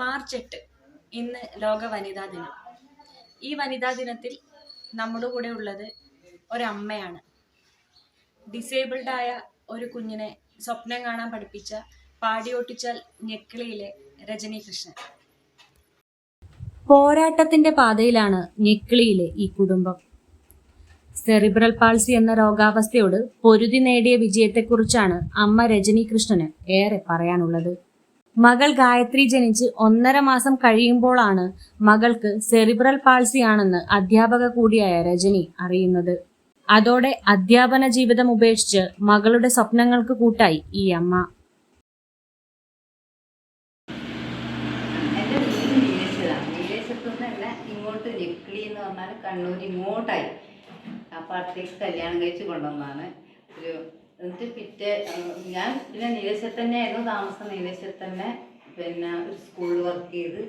March എട്ട് ഇന്ന് ലോക വനിതാ ദിനം. ഈ വനിതാ ദിനത്തിൽ നമ്മുടെ കൂടെ ഉള്ളത് ഒരമ്മയാണ്. ഡിസേബിൾഡ് ആയ ഒരു കുഞ്ഞിനെ സ്വപ്നം കാണാൻ പഠിപ്പിച്ച പാടിയോട്ടിച്ചാൽ ഞെക്കിളിയിലെ രജനി കൃഷ്ണൻ. പോരാട്ടത്തിന്റെ പാതയിലാണ് ഞെക്കിളിയിലെ ഈ കുടുംബം. സെറിബ്രൽ പാൾസി എന്ന രോഗാവസ്ഥയോട് പൊരുതി നേടിയ വിജയത്തെക്കുറിച്ചാണ് അമ്മ രജനി കൃഷ്ണന് ഏറെ പറയാനുള്ളത്. മകൾ ഗായത്രി ജനിച്ച് ഒന്നര മാസം കഴിയുമ്പോഴാണ് മകൾക്ക് സെറിബ്രൽ പാൾസി ആണെന്ന് അധ്യാപക കൂടിയായ രജനി അറിയുന്നത്. അതോടെ അധ്യാപന ജീവിതം ഉപേക്ഷിച്ച് മകളുടെ സ്വപ്നങ്ങൾക്ക് കൂട്ടായി ഈ അമ്മ. ഇങ്ങോട്ട് ലിപ്ലി എന്ന് പറഞ്ഞാൽ കണ്ണൂർ ഇങ്ങോട്ടായി. അപ്പോൾ അടുത്തേക്ക് കല്യാണം കഴിച്ച് കൊണ്ടുവന്നാണ് ഒരു എന്നിട്ട് പിറ്റേ ഞാൻ പിന്നെ നീലേശ്വരത്ത് തന്നെയായിരുന്നു താമസം. നീലേശ്വരത്ത് തന്നെ പിന്നെ ഒരു സ്കൂളിൽ വർക്ക് ചെയ്ത്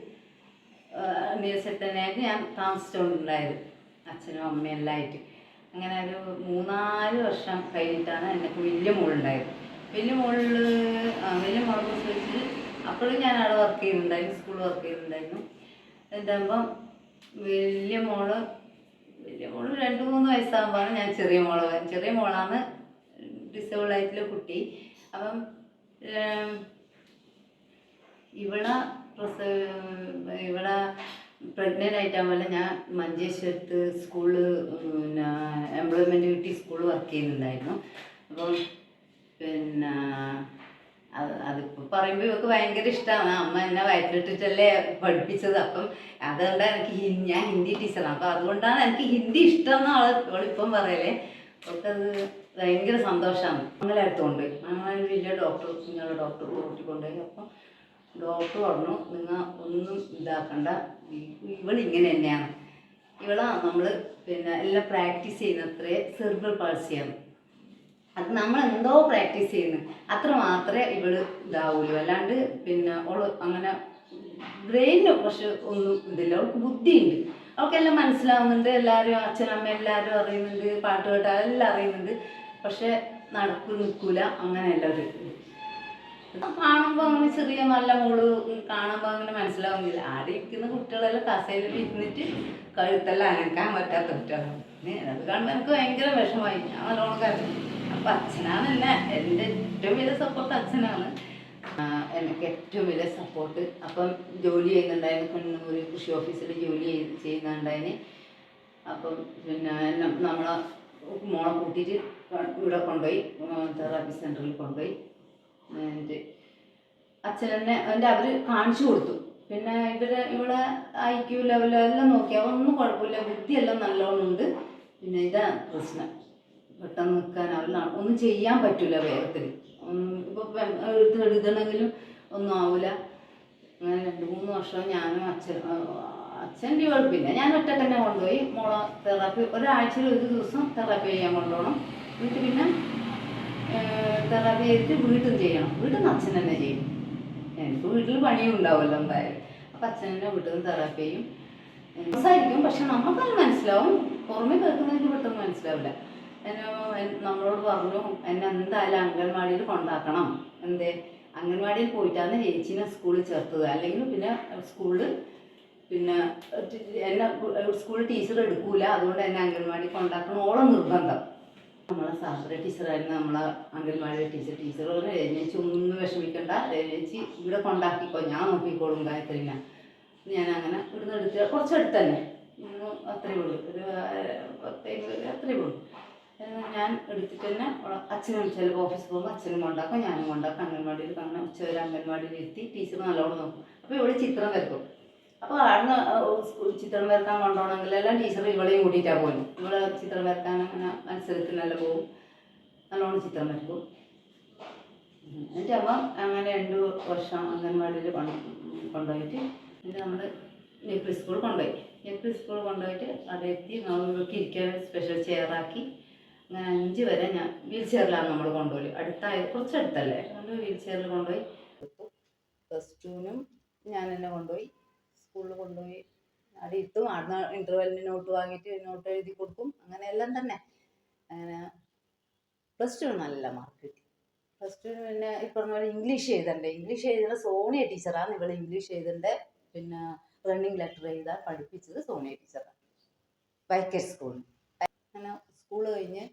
നീലേശ്വരത്ത് തന്നെയായിരുന്നു ഞാൻ താമസിച്ചുകൊണ്ടുണ്ടായത് അച്ഛനും അമ്മയും എല്ലാമായിട്ട് അങ്ങനെ ഒരു മൂന്നാൽ വർഷം കഴിഞ്ഞിട്ടാണ് എന്റെ വലിയ മോളുണ്ടായത്. വലിയ മോളിൽ വലിയ മോൾ വെച്ച് അപ്പോഴും ഞാൻ അവിടെ വർക്ക് ചെയ്യുന്നുണ്ടായിരുന്നു സ്കൂളിൽ വർക്ക് ചെയ്യുന്നുണ്ടായിരുന്നു എന്താകുമ്പം വലിയ മോൾ വലിയ മോൾ രണ്ട് മൂന്ന് വയസ്സാകുമ്പോഴാണ് ഞാൻ ചെറിയ മോളെ ചെറിയ മോളാണ് ഡിസേബിൾ ആയിട്ടുള്ള കുട്ടി. അപ്പം ഇവിടെ പ്രസവ ഇവിടെ പ്രഗ്നന്റ് ആയിട്ടാകുമ്പോൾ ഞാൻ മഞ്ചേശ്വരത്ത് സ്കൂളിൽ പിന്നെ എംപ്ലോയ്മെന്റ് കിട്ടി സ്കൂളിൽ വർക്ക് ചെയ്യുന്നുണ്ടായിരുന്നു. അപ്പം പിന്നെ അത് അതിപ്പോൾ പറയുമ്പോൾ ഇവർക്ക് ഭയങ്കര ഇഷ്ടമാണ് അമ്മ എന്നെ വയറ്റിലിട്ടിട്ടല്ലേ പഠിപ്പിച്ചത്. അപ്പം അതുകൊണ്ടാണ് എനിക്ക് ഞാൻ ഹിന്ദി ടീച്ചറാണ് അപ്പം അതുകൊണ്ടാണ് എനിക്ക് ഹിന്ദി ഇഷ്ടം എന്നാണ് അവളിപ്പം പറയലേ. അവൾക്കത് ഭയങ്കര സന്തോഷമാണ് അങ്ങനെ അടുത്തുകൊണ്ട് അങ്ങനെ വലിയ ഡോക്ടർ നിങ്ങളുടെ ഡോക്ടർ കൂട്ടിക്കൊണ്ടുപോയി അപ്പം ഡോക്ടർ പറഞ്ഞു നിങ്ങൾ ഒന്നും ഇതാക്കണ്ട. ഇങ്ങനെ തന്നെയാണ്. ഇവളാ നമ്മൾ പിന്നെ എല്ലാം പ്രാക്ടീസ് ചെയ്യുന്നത്രേ സെർബൽ പാൾസിയാണ് അത് നമ്മൾ എന്തോ പ്രാക്ടീസ് ചെയ്യുന്നു. അത്ര മാത്രമേ ഇവൾ ഇതാവുള്ളൂ അല്ലാണ്ട് പിന്നെ ഓൾ അങ്ങനെ ബ്രെയിനിന് പക്ഷെ ഒന്നും ഇതില്ല. അവൾക്ക് ബുദ്ധിയുണ്ട്. അവൾക്കെല്ലാം മനസ്സിലാവുന്നുണ്ട്. എല്ലാവരും അച്ഛനമ്മ എല്ലാവരും അറിയുന്നുണ്ട്. പാട്ട് കേട്ടാൽ എല്ലാം അറിയുന്നുണ്ട്. പക്ഷെ നടക്കു നിൽക്കൂല അങ്ങനെയല്ല ഇത്. കാണുമ്പോൾ അങ്ങനെ ചെറിയ നല്ല മോൾ കാണുമ്പോൾ അങ്ങനെ മനസ്സിലാവുന്നില്ല. ആടെ ഇരിക്കുന്ന കുട്ടികളെല്ലാം കസേരയിൽ ഇരുന്നിട്ട് കഴുത്തെല്ലാം അനക്കാൻ പറ്റാത്ത കുട്ടികളാണ് അത് കാണുമ്പോൾ എനിക്ക് ഭയങ്കര വിഷമായി ഞാൻ നല്ലോണം കരുതി അപ്പം അച്ഛനാണ് എന്നെ എന്റെ ഏറ്റവും വലിയ സപ്പോർട്ട് അച്ഛനാണ്. എനിക്ക് ഏറ്റവും വലിയ സപ്പോർട്ട് അപ്പം ജോലി ചെയ്യുന്നുണ്ടായിരുന്നു. കണ്ണൂർ കൃഷി ഓഫീസിൽ ജോലി ചെയ്യുന്നുണ്ടായിന്. അപ്പം പിന്നെ നമ്മളെ മോളെ കൂട്ടിയിട്ട് ഇവിടെ കൊണ്ടുപോയി തെറാപ്പി സെന്ററിൽ കൊണ്ടുപോയി. എന്നിട്ട് അച്ഛൻ എന്നെ എന്റെ അവർ കാണിച്ചു കൊടുത്തു. പിന്നെ ഇവരെ ഇവിടെ ഐ ലെവലോ എല്ലാം നോക്കിയാൽ ഒന്നും കുഴപ്പമില്ല. ബുദ്ധിയെല്ലാം നല്ലോണമുണ്ട് പിന്നെ ഇതാ പ്രശ്നം. പെട്ടെന്ന് നിൽക്കാൻ ഒന്നും ചെയ്യാൻ പറ്റില്ല വേഗത്തിൽ ഇപ്പോൾ എടുത്ത് എഴുതണമെങ്കിലും ഒന്നും ആവില്ല അങ്ങനെ രണ്ട് മൂന്ന് വർഷം ഞാനും അച്ഛൻ അച്ഛന്റെ കുഴപ്പമില്ല ഞാൻ ഒറ്റ തന്നെ കൊണ്ടുപോയി. മോളെ തെറാപ്പി ഒരാഴ്ചയിൽ ഒരു ദിവസം തെറാപ്പി ചെയ്യാൻ കൊണ്ടുപോകണം. എന്നിട്ട് പിന്നെ തെറാപ്പി ചെയ്തിട്ട് വീട്ടും ചെയ്യണം. വീട്ടിൽ അച്ഛൻ തന്നെ ചെയ്യും. എനിക്ക് വീട്ടിൽ പണിയും ഉണ്ടാവുമല്ലോ എന്തായാലും. അപ്പം അച്ഛൻ തന്നെ വീട്ടിൽ നിന്ന് തെറാപ്പി ചെയ്യും. സംസാരിക്കും പക്ഷെ നമുക്കത് മനസ്സിലാവും. പുറമെ കേൾക്കുന്നതിന് പെട്ടെന്ന് മനസ്സിലാവില്ല. നമ്മളോട് പറഞ്ഞു എന്നെ എന്തായാലും അംഗൻവാടിയിൽ കൊണ്ടാക്കണം. എന്തേ? അംഗൻവാടിയിൽ പോയിട്ടാണ് ചേച്ചീനെ സ്കൂളിൽ ചേർത്തത്. അല്ലെങ്കിൽ പിന്നെ സ്കൂളിൽ പിന്നെ എന്നെ സ്കൂൾ ടീച്ചർ എടുക്കൂല. അതുകൊണ്ട് എന്നെ അംഗൻവാടി കൊണ്ടാക്കണം. ഓളം നിർബന്ധം. നമ്മളെ സാറിന്റെ ടീച്ചറായിരുന്നു നമ്മളെ അംഗൻവാടി ടീച്ചർ. ടീച്ചർ പറഞ്ഞു രജനിച്ച് ഒന്നും വിഷമിക്കണ്ട. രജനിച്ച് ഇവിടെ കൊണ്ടാക്കിക്കോ. ഞാൻ നോക്കിക്കോളും ഗായത്രിന. ഞാൻ അങ്ങനെ ഇവിടുന്ന് എടുത്ത് കുറച്ചടുത്ത് തന്നെ അത്രയേ ഉള്ളൂ. ഒരു പത്തേ അത്രയേ ഉള്ളൂ. ഞാൻ എടുത്തിട്ട് തന്നെ അച്ഛനും ചിലപ്പോൾ ഓഫീസിൽ പോകുമ്പോൾ അച്ഛനും കൊണ്ടാക്കും ഞാനും കൊണ്ടാക്കും. അംഗൻവാടിയിൽ അങ്ങനെ ഉച്ചവരെ അംഗൻവാടിയിൽ എത്തി ടീച്ചർ നല്ലോണം നോക്കും. അപ്പോൾ ഇവിടെ ചിത്രം വരക്കും. അപ്പോൾ സ്കൂൾ ചിത്രം വരക്കാൻ കൊണ്ടുപോകണമെങ്കിൽ എല്ലാം ടീച്ചർ ഇവളെയും കൂട്ടിയിട്ടാണ് പോകുന്നത് ഇവിടെ ചിത്രം വരക്കാൻ അങ്ങനെ മത്സരത്തിനെല്ലാം പോകും നല്ലോണം ചിത്രം വരക്കും. എന്റെ അമ്മ അങ്ങനെ രണ്ട് വർഷം അംഗൻവാടിയിൽ കൊണ്ട് കൊണ്ടുപോയിട്ട് എന്നിട്ട് നമ്മൾ നെപ്പിൾ സ്കൂൾ കൊണ്ടുപോയി. നെപ്പിൾ സ്കൂൾ കൊണ്ടുപോയിട്ട് അവിടെ എത്തി. നമ്മൾക്ക് ഇരിക്കാൻ സ്പെഷ്യൽ ചെയറാക്കി അങ്ങനെ അഞ്ച് വരെ ഞാൻ വീൽ ചെയറിലാണ് നമ്മൾ കൊണ്ടുപോയി അടുത്തായ കുറച്ച് അടുത്തല്ലേ അതുകൊണ്ട് വീൽ ചെയറിൽ കൊണ്ടുപോയി. പ്ലസ് ടുവിനും ഞാൻ തന്നെ കൊണ്ടുപോയി. സ്കൂളിൽ കൊണ്ടുപോയി അവിടെ ഇരുത്തും അവിടെ ഇന്റർവെല്ലിന് നോട്ട് വാങ്ങിയിട്ട് നോട്ട് എഴുതി കൊടുക്കും. അങ്ങനെ എല്ലാം തന്നെ. അങ്ങനെ പ്ലസ് ടു നല്ല മാർക്ക് കിട്ടി. പ്ലസ് ടു പിന്നെ ഈ ഇംഗ്ലീഷ് എഴുതണ്ടേ? ഇംഗ്ലീഷ് എഴുതുന്ന സോണിയ ടീച്ചറാണ് ഇവൾ ഇംഗ്ലീഷ് എഴുതണ്ടേ? പിന്നെ റണ്ണിങ് ലെറ്റർ എഴുതാൻ പഠിപ്പിച്ചത് സോണിയ ടീച്ചറാണ് വൈക്കർ സ്കൂളിൽ അങ്ങനെ സ്കൂൾ കഴിഞ്ഞ്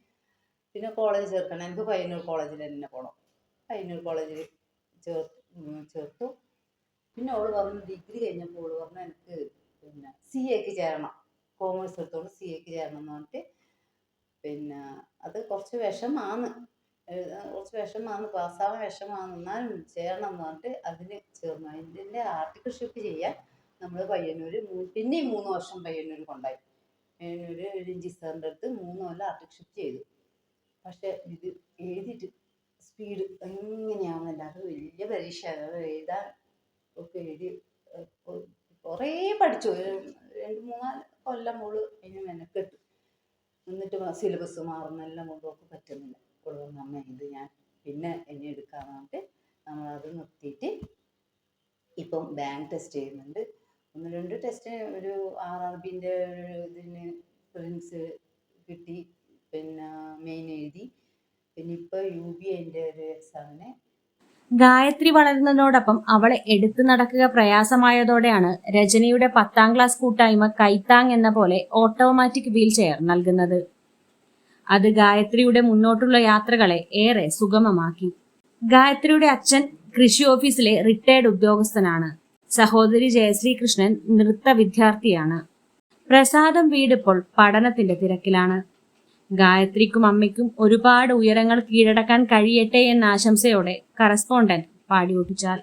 പിന്നെ കോളേജ് ചേർക്കണം. എനിക്ക് പയ്യന്നൂർ കോളേജിൽ തന്നെ പോകണം പയ്യന്നൂർ കോളേജിൽ ചേർ ഉം, ചേർത്തു. പിന്നെ അവൾ പറഞ്ഞു ഡിഗ്രി കഴിഞ്ഞപ്പോൾ അവൾ പറഞ്ഞു എനിക്ക് പിന്നെ സി എക്ക് ചേരണം. കോമേഴ്സ് എടുത്തോണ്ട് സി എക്ക് ചേരണം എന്ന് പറഞ്ഞിട്ട് പിന്നെ അത് കുറച്ച് വിഷമാണ്. കുറച്ച് വിഷമാണ് പാസ്സാവാൻ വിഷമാണ്. എന്നാലും ചേരണം എന്ന് പറഞ്ഞിട്ട് അതിന് ചേർന്നു അതിന്റെ ആർട്ടിക്കൽഷിപ്പ് ചെയ്യാൻ നമ്മൾ പയ്യന്നൂർ പിന്നെയും മൂന്ന് വർഷം പയ്യന്നൂർ കൊണ്ടായി. പയ്യന്നൂർ രഞ്ജി സാറിന്റെ അടുത്ത് മൂന്ന് കൊല്ലം ആർട്ടിക്കൽഷിപ്പ് ചെയ്തു. പക്ഷെ ഇത് എഴുതിയിട്ട് സ്പീഡ് എങ്ങനെയാവുന്നില്ല അത് വലിയ പരീക്ഷ എഴുതാൻ ഒക്കെ എഴുതി കുറേ പഠിച്ചു. രണ്ട് മൂന്നാൽ കൊല്ലം മോൾ അതിന് മെനക്കെട്ടു. എന്നിട്ട് സിലബസ് മാറുന്നെല്ലാം കൊണ്ടും ഒക്കെ പറ്റുന്നില്ല. ഇപ്പോൾ അമ്മ ഇത് ഞാൻ പിന്നെ ഇനി എടുക്കാന്ന് പറഞ്ഞിട്ട് നമ്മളത് നിർത്തിയിട്ട് ഇപ്പം ബാങ്ക് ടെസ്റ്റ് ചെയ്യുന്നുണ്ട്. ഒന്ന് രണ്ട് ടെസ്റ്റ് ഒരു ആർ ആർ ബിന്റെ ഒരു ഇതിന് പ്രിൻസ് കിട്ടി പിന്നെ മെയിൻ എഴുതി. പിന്നെ ഇപ്പോൾ യു ബി എന്റെ ഒരു എക്സാമിന് ഗായത്രി വളരുന്നതിനോടൊപ്പം അവളെ എടുത്തു നടക്കുക പ്രയാസമായതോടെയാണ് രജനിയുടെ പത്താം ക്ലാസ് കൂട്ടായ്മ കൈത്താങ് എന്ന പോലെ ഓട്ടോമാറ്റിക് വീൽ ചെയർ നൽകുന്നത്. അത് ഗായത്രിയുടെ മുന്നോട്ടുള്ള യാത്രകളെ ഏറെ സുഗമമാക്കി. ഗായത്രിയുടെ അച്ഛൻ കൃഷി ഓഫീസിലെ റിട്ടയർഡ് ഉദ്യോഗസ്ഥനാണ്. സഹോദരി ജയശ്രീ കൃഷ്ണൻ നൃത്ത വിദ്യാർത്ഥിയാണ്. പ്രസാദം വീടിപ്പോൾ പഠനത്തിന്റെ തിരക്കിലാണ്. ഗായത്രിക്കും അമ്മയ്ക്കും ഒരുപാട് ഉയരങ്ങൾ കീഴടക്കാൻ കഴിയട്ടെ എന്ന ആശംസയോടെ കറസ്പോണ്ടന്റ് പാടിയൊട്ടിച്ചാൽ